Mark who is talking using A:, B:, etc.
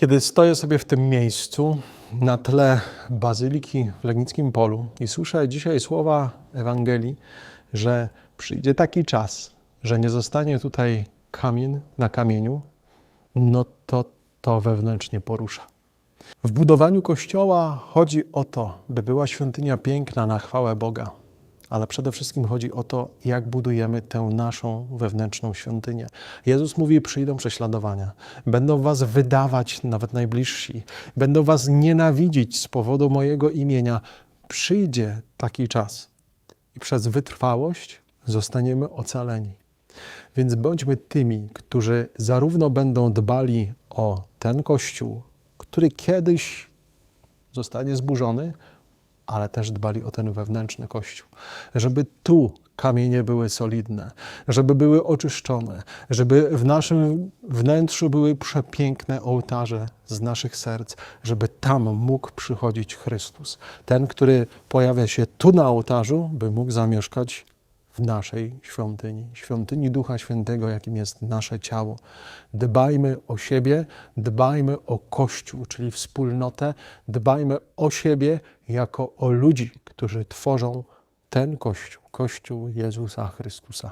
A: Kiedy stoję sobie w tym miejscu na tle bazyliki w Legnickim Polu i słyszę dzisiaj słowa Ewangelii, że przyjdzie taki czas, że nie zostanie tutaj kamień na kamieniu, no to to wewnętrznie porusza. W budowaniu kościoła chodzi o to, by była świątynia piękna na chwałę Boga, ale przede wszystkim chodzi o to, jak budujemy tę naszą wewnętrzną świątynię. Jezus mówi: Przyjdą prześladowania, będą was wydawać, nawet najbliżsi, będą was nienawidzić z powodu mojego imienia. Przyjdzie taki czas i przez wytrwałość zostaniemy ocaleni. Więc bądźmy tymi, którzy zarówno będą dbali o ten kościół, który kiedyś zostanie zburzony, ale też dbali o ten wewnętrzny kościół. Żeby tu kamienie były solidne, żeby były oczyszczone, żeby w naszym wnętrzu były przepiękne ołtarze z naszych serc, żeby tam mógł przychodzić Chrystus. Ten, który pojawia się tu na ołtarzu, by mógł zamieszkać w naszej świątyni, świątyni Ducha Świętego, jakim jest nasze ciało. Dbajmy o siebie, dbajmy o Kościół, czyli wspólnotę, dbajmy o siebie jako o ludzi, którzy tworzą ten Kościół, Kościół Jezusa Chrystusa.